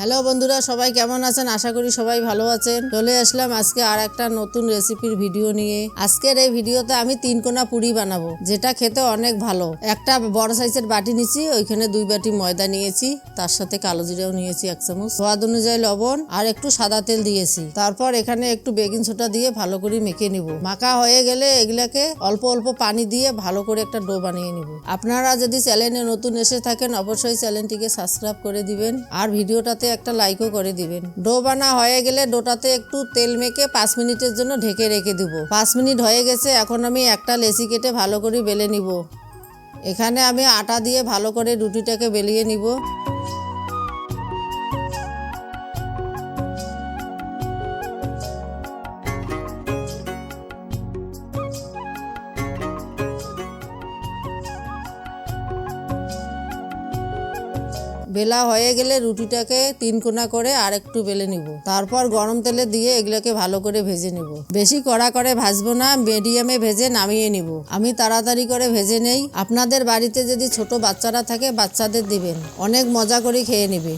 Hello বন্ধুরা, সবাই কেমন আছেন? আশা করি সবাই ভালো আছেন। চলে আসলাম আজকে আর একটা নতুন রেসিপির ভিডিও নিয়ে। আজকের এই ভিডিওতে আমি তিন কোনা পুরি বানাবো, যেটা খেতে অনেক ভালো। একটা বড় সাইজের বাটি নিয়েছি, ওইখানে দুই বাটি ময়দা নিয়েছি, তার সাথে কালো জিরাও নিয়েছি এক চামচ। স্বাদ অনুযায়ী লবণ আর একটু সাদা তেল দিয়েছি। তারপর এখানে একটু বেকিং সোডা দিয়ে ভালো করে মেখে নিব। মাখা হয়ে গেলে এগুলাকে অল্প অল্প পানি দিয়ে ভালো করে একটা ডো বানিয়ে নিব। আপনারা যদি চ্যানেলে নতুন এসে থাকেন, অবশ্যই চ্যানেলটিকে সাবস্ক্রাইব করে দিবেন। আর ভিডিওটাতে একটা লাইকও করে দিবেন। ডো বানা হয়ে গেলে ডোটাতে একটু তেল মেখে পাঁচ মিনিটের জন্য ঢেকে রেখে দিব। পাঁচ মিনিট হয়ে গেছে, এখন আমি একটা লেসি কেটে ভালো করে বেলে নিব। এখানে আমি আটা দিয়ে ভালো করে রুটিটাকে বেলিয়ে নিব। বেলা হয়ে গেলে রুটিটাকে তিন কোনা করে আর একটু বেলে নিব। তারপর গরম তেলে দিয়ে এগুলোকে ভালো করে ভেজে নিব। বেশি কড়া করে ভাজবো না, মিডিয়ামে ভেজে নামিয়ে নিব। আমি তাড়াতাড়ি করে ভেজে নেই। আপনাদের বাড়িতে যদি ছোট বাচ্চারা থাকে, বাচ্চাদের দিবেন। অনেক মজা করে খেয়ে নেবে।